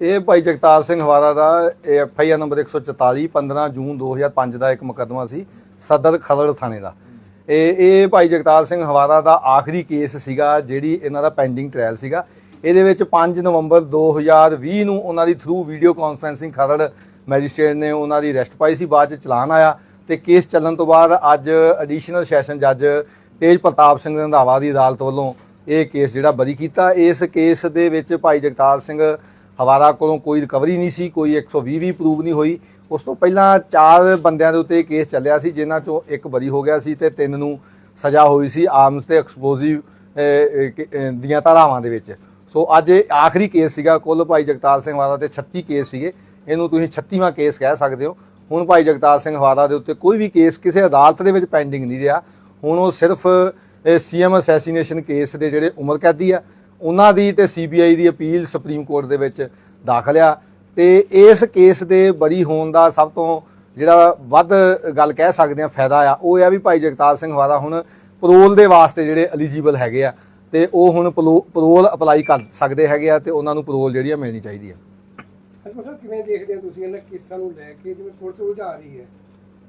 ਇਹ ਭਾਈ ਜਗਤਾਰ ਸਿੰਘ ਹਵਾਰਾ ਦਾ F I R number 144 15 June 2005 ਦਾ ਇੱਕ ਮੁਕੱਦਮਾ ਸੀ ਸਦਰ ਖਲੜ ਥਾਣੇ ਦਾ। ਇਹ ਇਹ ਭਾਈ ਜਗਤਾਰ ਸਿੰਘ ਹਵਾਰਾ ਦਾ ਆਖਰੀ ਕੇਸ ਸੀਗਾ, ਜਿਹੜੀ ਇਹਨਾਂ ਦਾ ਪੈਂਡਿੰਗ ਟ੍ਰਾਇਲ ਸੀਗਾ। ਇਹਦੇ ਵਿੱਚ 5 ਨਵੰਬਰ 2020 ਨੂੰ ਉਹਨਾਂ ਦੀ through video conferencing Kharar magistrate ਨੇ ਉਹਨਾਂ ਦੀ ਅਰੈਸਟ ਪਾਈ ਸੀ, ਬਾਅਦ ਚ ਚਲਾਨ ਆਇਆ ਤੇ ਕੇਸ ਚੱਲਣ ਤੋਂ ਬਾਅਦ ਅੱਜ ਐਡੀਸ਼ਨਲ ਸੈਸ਼ਨ ਜੱਜ ਤੇਜ ਪ੍ਰਤਾਪ ਸਿੰਘ ਰੰਧਾਵਾ ਦੀ ਅਦਾਲਤ ਵੱਲੋਂ ਇਹ ਕੇਸ ਜਿਹੜਾ ਬਰੀ ਕੀਤਾ। ਇਸ ਕੇਸ ਦੇ ਵਿੱਚ ਭਾਈ ਜਗਤਾਰ ਸਿੰਘ ਹਵਾਰਾ ਕੋਲੋਂ ਕੋਈ ਰਿਕਵਰੀ ਨਹੀਂ ਸੀ, ਕੋਈ 120 ਵੀ ਪ੍ਰੂਵ ਨਹੀਂ ਹੋਈ। ਉਸ ਤੋਂ ਪਹਿਲਾਂ ਚਾਰ ਬੰਦਿਆਂ ਦੇ ਉੱਤੇ ਕੇਸ ਚੱਲਿਆ ਸੀ, ਜਿਨ੍ਹਾਂ ਚੋਂ ਇੱਕ ਬਰੀ ਹੋ ਗਿਆ ਸੀ ਤੇ ਤਿੰਨ ਨੂੰ ਸਜ਼ਾ ਹੋਈ ਸੀ ਆਰਮਸ ਤੇ ਐਕਸਪਲੋਸਿਵ ਦੀਆਂ ਧਾਰਾਵਾਂ ਦੇ ਵਿੱਚ। ਸੋ ਅੱਜ ਇਹ ਆਖਰੀ ਕੇਸ ਸੀਗਾ, ਕੁੱਲ ਭਾਈ ਜਗਤਾਰ ਸਿੰਘ ਹਵਾਰਾ ਤੇ 36 ਕੇਸ ਸੀਗੇ। ਇਹਨੂੰ ਤੁਸੀਂ 36ਵਾਂ ਕੇਸ ਕਹਿ ਸਕਦੇ ਹੋ। ਹੁਣ ਭਾਈ ਜਗਤਾਰ ਸਿੰਘ ਹਵਾਰਾ ਦੇ ਉੱਤੇ ਕੋਈ ਵੀ ਕੇਸ ਕਿਸੇ ਅਦਾਲਤ ਦੇ ਵਿੱਚ ਪੈਂਡਿੰਗ ਨਹੀਂ ਰਿਹਾ। ਹੁਣ ਉਹ ਸਿਰਫ ਸੀਐਮ ਅਸੈਸੀਨੇਸ਼ਨ ਕੇਸ ਦੇ ਜਿਹੜੇ ਉਮਰ ਕੈਦੀ ਆ ਉਹਨਾਂ ਦੀ ਤੇ ਸੀਬੀਆਈ ਦੀ ਅਪੀਲ ਸੁਪਰੀਮ ਕੋਰਟ ਦੇ ਵਿੱਚ ਦਾਖਲ ਆ। ਤੇ ਇਸ ਕੇਸ ਦੇ ਬਰੀ ਹੋਣ ਦਾ ਸਭ ਤੋਂ ਜਿਹੜਾ ਵੱਧ ਗੱਲ ਕਹਿ ਸਕਦੇ ਆ, ਫਾਇਦਾ ਆ, ਉਹ ਆ ਵੀ ਭਾਈ ਜਗਤਾਰ ਸਿੰਘ ਹਵਾਰਾ ਹੁਣ ਪਰੋਲ ਦੇ ਵਾਸਤੇ ਜਿਹੜੇ ਐਲੀਜੀਬਲ ਹੈਗੇ ਆ, ਤੇ ਉਹ ਹੁਣ ਪਰੋਲ ਅਪਲਾਈ ਕਰ ਸਕਦੇ ਹੈਗੇ ਆ ਤੇ ਉਹਨਾਂ ਨੂੰ ਪਰੋਲ ਜਿਹੜੀ ਆ ਮਿਲਣੀ ਚਾਹੀਦੀ ਆ। ਅਜਮਲ ਕਿਵੇਂ ਦੇਖਦੇ ਹੋ ਤੁਸੀਂ ਇਹਨਾਂ ਕੇਸਾਂ ਨੂੰ ਲੈ ਕੇ? ਜਿਵੇਂ ਪੁਲਿਸ ਉਲਝਾ ਰਹੀ ਹੈ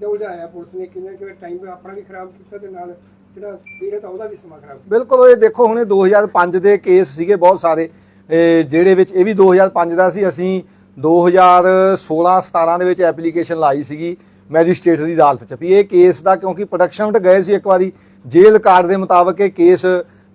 ਜਾਂ ਉਲਝਾਇਆ ਪੁਲਿਸ ਨੇ ਕਿਵੇਂ ਕਿਵੇਂ ਟਾਈਮ ਆਪਣਾ ਵੀ ਖਰਾਬ ਕੀਤਾ ਤੇ ਨਾਲ ਜਿਹੜਾ ਪੀੜਤ ਆ ਉਹਦਾ ਵੀ ਸਮਾਂ ਖਰਾਬ ਬਿਲਕੁਲ ਇਹ ਦੇਖੋ, ਹੁਣੇ 2005 ਦੇ ਕੇਸ ਸੀਗੇ ਬਹੁਤ ਸਾਰੇ। ਇਹ ਜਿਹੜੇ ਵਿੱਚ ਇਹ ਵੀ 2005 ਦਾ ਸੀ, ਅਸੀਂ 2016 17 ਦੇ ਵਿੱਚ ਐਪਲੀਕੇਸ਼ਨ ਲਾਈ ਸੀਗੀ ਮੈਜਿਸਟ੍ਰੇਟ ਦੀ ਅਦਾਲਤ 'ਚ। ਵੀ ਇਹ ਕੇਸ ਦਾ ਕਿਉਂਕਿ ਪ੍ਰੋਡਕਸ਼ਨ ਵਿੱਚ ਗਏ ਸੀ ਇੱਕ ਵਾਰੀ, ਜੇਲ੍ਹ ਕਾਰਡ ਦੇ ਮੁਤਾਬਕ ਇਹ ਕੇਸ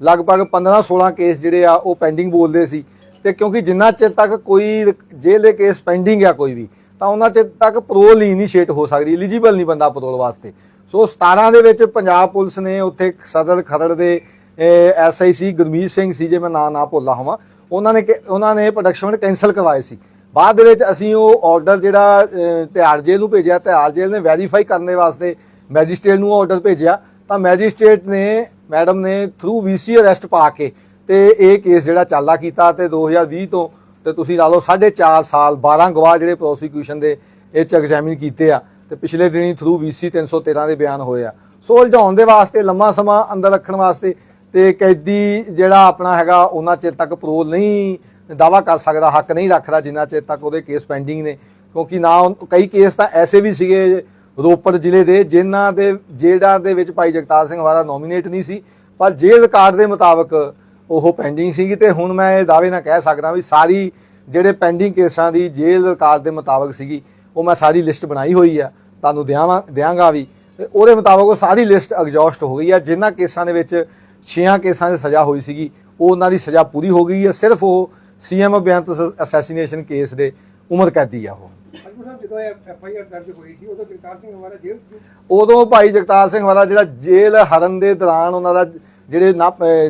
ਲਗਭਗ 15 16 ਕੇਸ ਜਿਹੜੇ ਆ, ਉਹ ਪੈਂਡਿੰਗ ਬੋਲਦੇ ਸੀ। ਤੇ ਕਿਉਂਕਿ ਜਿੰਨਾ ਚਿਰ ਤੱਕ ਕੋਈ ਜੇਲ੍ਹ ਦੇ ਕੇਸ ਪੈਂਡਿੰਗ ਆ ਕੋਈ ਵੀ, ਤਾਂ ਉਹਨਾਂ ਚਿਰ ਤੱਕ ਪਰੋਲ ਹੀ ਇਨੀਸ਼ੀਏਟ ਹੋ ਸਕਦੀ ਐਲੀਜੀਬਲ ਨਹੀਂ ਬੰਦਾ ਪਰੋਲ ਵਾਸਤੇ। ਸੋ 17 ਦੇ ਵਿੱਚ ਪੰਜਾਬ ਪੁਲਿਸ ਨੇ ਉੱਥੇ ਸਦਰ ਖਰੜ ਦੇ ਐਸਆਈਸੀ ਗੁਰਮੀਤ ਸਿੰਘ ਸੀ ਜੇ ਮੈਂ ਨਾਂ ਨਾ ਭੁੱਲਾ ਹੋਵਾਂ ਉਹਨਾਂ ਨੇ ਉਹਨਾਂ ਨੇ ਪ੍ਰੋਡਕਸ਼ਨ ਕੈਨਸਲ ਕਰਵਾਏ ਸੀ। ਬਾਅਦ ਦੇ ਵਿੱਚ ਅਸੀਂ ਉਹ ਆਰਡਰ ਜਿਹੜਾ ਅਹ, ਤਿਹਾੜ ਜੇਲ੍ਹ ਨੂੰ ਭੇਜਿਆ ਤਿਹਾੜ ਜੇਲ੍ਹ ਨੇ ਵੈਰੀਫਾਈ ਕਰਨ ਦੇ ਵਾਸਤੇ ਮੈਜਿਸਟ੍ਰੇਟ ਨੂੰ ਆਰਡਰ ਭੇਜਿਆ ਤਾਂ ਮੈਜਿਸਟ੍ਰੇਟ ਨੇ ਮੈਡਮ ਨੇ ਥਰੂ ਵੀਸੀ ਅਰੈਸਟ ਪਾ ਕੇ ਤੇ ਇਹ ਕੇਸ ਜਿਹੜਾ ਚਾਲਾ ਕੀਤਾ ਤੇ 2020 ਤੋਂ ਤੇ ਤੁਸੀਂ ਲਾ ਲਓ 4.5 ਸਾਲ 12 ਗਵਾਹ ਜਿਹੜੇ ਪ੍ਰੋਸੀਕਿਊਸ਼ਨ ਦੇ ਇਹ ਚ ਐਗਜ਼ਾਮਿਨ ਕੀਤੇ ਆ। ਤੇ ਪਿਛਲੇ ਦਿਨੀ ਥਰੂ ਵੀਸੀ 313 ਦੇ ਬਿਆਨ ਹੋਏ ਆ। ਸੋ ਉਲਝਾਉਣ ਦੇ ਵਾਸਤੇ, ਲੰਮਾ ਸਮਾਂ ਅੰਦਰ ਰੱਖਣ ਵਾਸਤੇ ਤੇ ਕੈਦੀ ਜਿਹੜਾ ਆਪਣਾ ਹੈਗਾ, ਉਹਨਾਂ ਚਿਰ ਤੱਕ ਪਰੋਲ ਨਹੀਂ ਦਾਵਾ ਕਰ ਸਕਦਾ, ਹੱਕ ਨਹੀਂ ਰੱਖਦਾ ਜਿੰਨਾ ਚਿਰ ਤੱਕ ਉਹਦੇ ਕੇਸ ਪੈਂਡਿੰਗ ਨੇ। ਕਿਉਂਕਿ ਨਾ ਉਹ- ਕਈ ਕੇਸ ਤਾਂ ਐਸੇ ਵੀ ਸੀਗੇ ਰੋਪੜ ਜ਼ਿਲ੍ਹੇ ਦੇ, ਜਿਨ੍ਹਾਂ ਦੇ ਜਿਹੜਾ ਦੇ ਵਿੱਚ ਭਾਈ ਜਗਤਾਰ ਸਿੰਘ ਵਾਲਾ ਨੋਮੀਨੇਟ ਨਹੀਂ ਸੀ, ਪਰ ਜੇਲ੍ਹ ਰਿਕਾਰਡ ਦੇ ਮੁਤਾਬਕ ਉਹ ਪੈਂਡਿੰਗ ਸੀਗੀ ਤੇ ਹੁਣ ਮੈਂ ਇਹ ਦਾਅਵੇ ਨਾਲ ਕਹਿ ਸਕਦਾ ਵੀ ਸਾਰੀ ਜਿਹੜੇ ਪੈਂਡਿੰਗ ਕੇਸਾਂ ਦੀ ਜੇਲ੍ਹ ਰਿਕਾਰਡ ਦੇ ਮੁਤਾਬਕ ਸੀਗੀ। ਉਹ ਮੈਂ ਸਾਰੀ ਲਿਸਟ ਬਣਾਈ ਹੋਈ ਆ ਤੁਹਾਨੂੰ ਦਿਆਵਾਂ ਦਿਆਂਗਾ ਵੀ। ਉਹਦੇ ਮੁਤਾਬਕ ਉਹ ਸਾਰੀ ਲਿਸਟ ਐਗਜ਼ੌਸਟ ਹੋ ਗਈ ਆ। ਜਿਨ੍ਹਾਂ ਕੇਸਾਂ ਦੇ ਵਿੱਚ 6 ਕੇਸਾਂ ਦੀ ਸਜ਼ਾ ਹੋਈ ਸੀਗੀ ਉਹ ਉਹਨਾਂ ਦੀ ਸਜ਼ਾ ਪੂਰੀ ਹੋ ਗਈ ਹੈ ਸਿਰਫ ਉਹ ਸੀਐਮ ਬੇਅੰਤ ਅਸੈਸੀਨੇਸ਼ਨ ਕੇਸ ਦੇ ਉਮਰ ਕੈਦੀ ਆ ਉਹ। ਉਦੋਂ ਜਗਤਾਰ ਸਿੰਘ ਹਮਾਰਾ ਜੇਲ੍ਹ 'ਚ ਸੀ? ਉਦੋਂ ਭਾਈ ਜਗਤਾਰ ਸਿੰਘ ਵਾਲਾ ਜਿਹੜਾ ਜੇਲ੍ਹ ਹਰਨ ਦੇ ਦੌਰਾਨ ਉਹਨਾਂ ਦਾ ਜਿਹੜੇ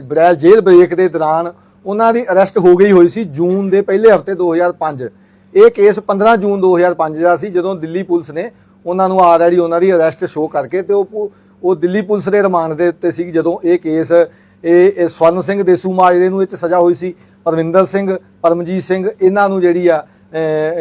ਬਰੈਲ ਜੇਲ੍ਹ ਬ੍ਰੇਕ ਦੇ ਦੌਰਾਨ ਉਹਨਾਂ ਦੀ ਅਰੈਸਟ ਹੋ ਗਈ ਹੋਈ ਸੀ ਜੂਨ ਦੇ ਪਹਿਲੇ ਹਫ਼ਤੇ 2005 ਇਹ ਕੇਸ 15 ਜੂਨ 2005 ਦਾ ਸੀ, ਜਦੋਂ ਦਿੱਲੀ ਪੁਲਿਸ ਨੇ ਉਹਨਾਂ ਨੂੰ ਆਲਰੇਡੀ ਉਹਨਾਂ ਦੀ ਅਰੈਸਟ ਸ਼ੋਅ ਕਰਕੇ ਤੇ ਉਹ ਪੁ- ਉਹ ਦਿੱਲੀ ਪੁਲਿਸ ਦੇ ਰਿਮਾਂਡ ਦੇ ਉੱਤੇ ਸੀ ਜਦੋਂ ਇਹ ਕੇਸ, ਇਹ ਸਵਰਨ ਸਿੰਘ ਦੇਸੂ ਮਾਜਰੇ ਨੂੰ ਇਹ 'ਚ ਸਜ਼ਾ ਹੋਈ ਸੀ ਪਰਵਿੰਦਰ ਸਿੰਘ, ਪਰਮਜੀਤ ਸਿੰਘ, ਇਹਨਾਂ ਨੂੰ ਜਿਹੜੀ ਆ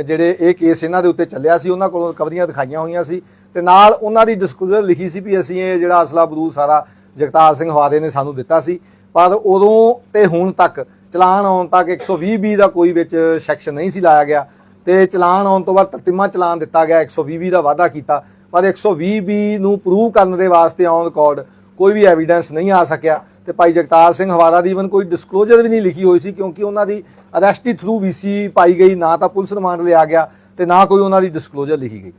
ਜਿਹੜੇ ਇਹ ਕੇਸ ਇਹਨਾਂ ਦੇ ਉੱਤੇ ਚੱਲਿਆ ਸੀ, ਉਹਨਾਂ ਕੋਲੋਂ ਰਿਕਵਰੀਆਂ ਦਿਖਾਈਆਂ ਹੋਈਆਂ ਸੀ ਤੇ ਨਾਲ ਉਹਨਾਂ ਦੀ ਡਿਸਕਲੋਜ਼ਰ ਲਿਖੀ ਸੀ ਵੀ ਅਸੀਂ ਇਹ ਜਿਹੜਾ ਅਸਲਾ ਬਰੂਦ ਸਾਰਾ ਜਗਤਾਰ ਸਿੰਘ ਹਵਾਦੇ ਨੇ ਸਾਨੂੰ ਦਿੱਤਾ ਸੀ, ਪਰ ਉਦੋਂ ਤੇ ਹੁਣ ਤੱਕ, ਚਲਾਨ ਆਉਣ ਤੱਕ 120 ਬੀ ਦਾ ਕੋਈ ਵਿੱਚ ਸੈਕਸ਼ਨ ਨਹੀਂ ਸੀ ਲਾਇਆ ਗਿਆ। ਤੇ ਚਲਾਨ ਆਉਣ ਤੋਂ ਬਾਅਦ ਤਤਿਮਾ ਚਲਾਨ ਦਿੱਤਾ ਗਿਆ 120 ਬੀ ਦਾ ਵਾਅਦਾ ਕੀਤਾ, ਪਰ 120 ਬੀ ਨੂੰ ਪ੍ਰੂਵ ਕਰਨ ਦੇ ਵਾਸਤੇ ਔਨ ਰਿਕਾਰਡ ਕੋਈ ਵੀ ਐਵੀਡੈਂਸ ਨਹੀਂ ਆ ਸਕਿਆ ਤੇ ਭਾਈ ਜਗਤਾਰ ਸਿੰਘ ਹਵਾਰਾ ਦੀ ਇਵਨ ਕੋਈ ਡਿਸਕਲੋਜ਼ਰ ਵੀ ਨਹੀਂ ਲਿਖੀ ਹੋਈ ਸੀ, ਕਿਉਂਕਿ ਉਹਨਾਂ ਦੀ ਅਰੈਸਟ ਹੀ ਥਰੂ ਵੀਸੀ ਪਾਈ ਗਈ, ਨਾ ਤਾਂ ਪੁਲਿਸ ਰਿਮਾਂਡ ਲਿਆ ਗਿਆ ਤੇ ਨਾ ਕੋਈ ਉਹਨਾਂ ਦੀ ਡਿਸਕਲੋਜ਼ਰ ਲਿਖੀ ਗਈ।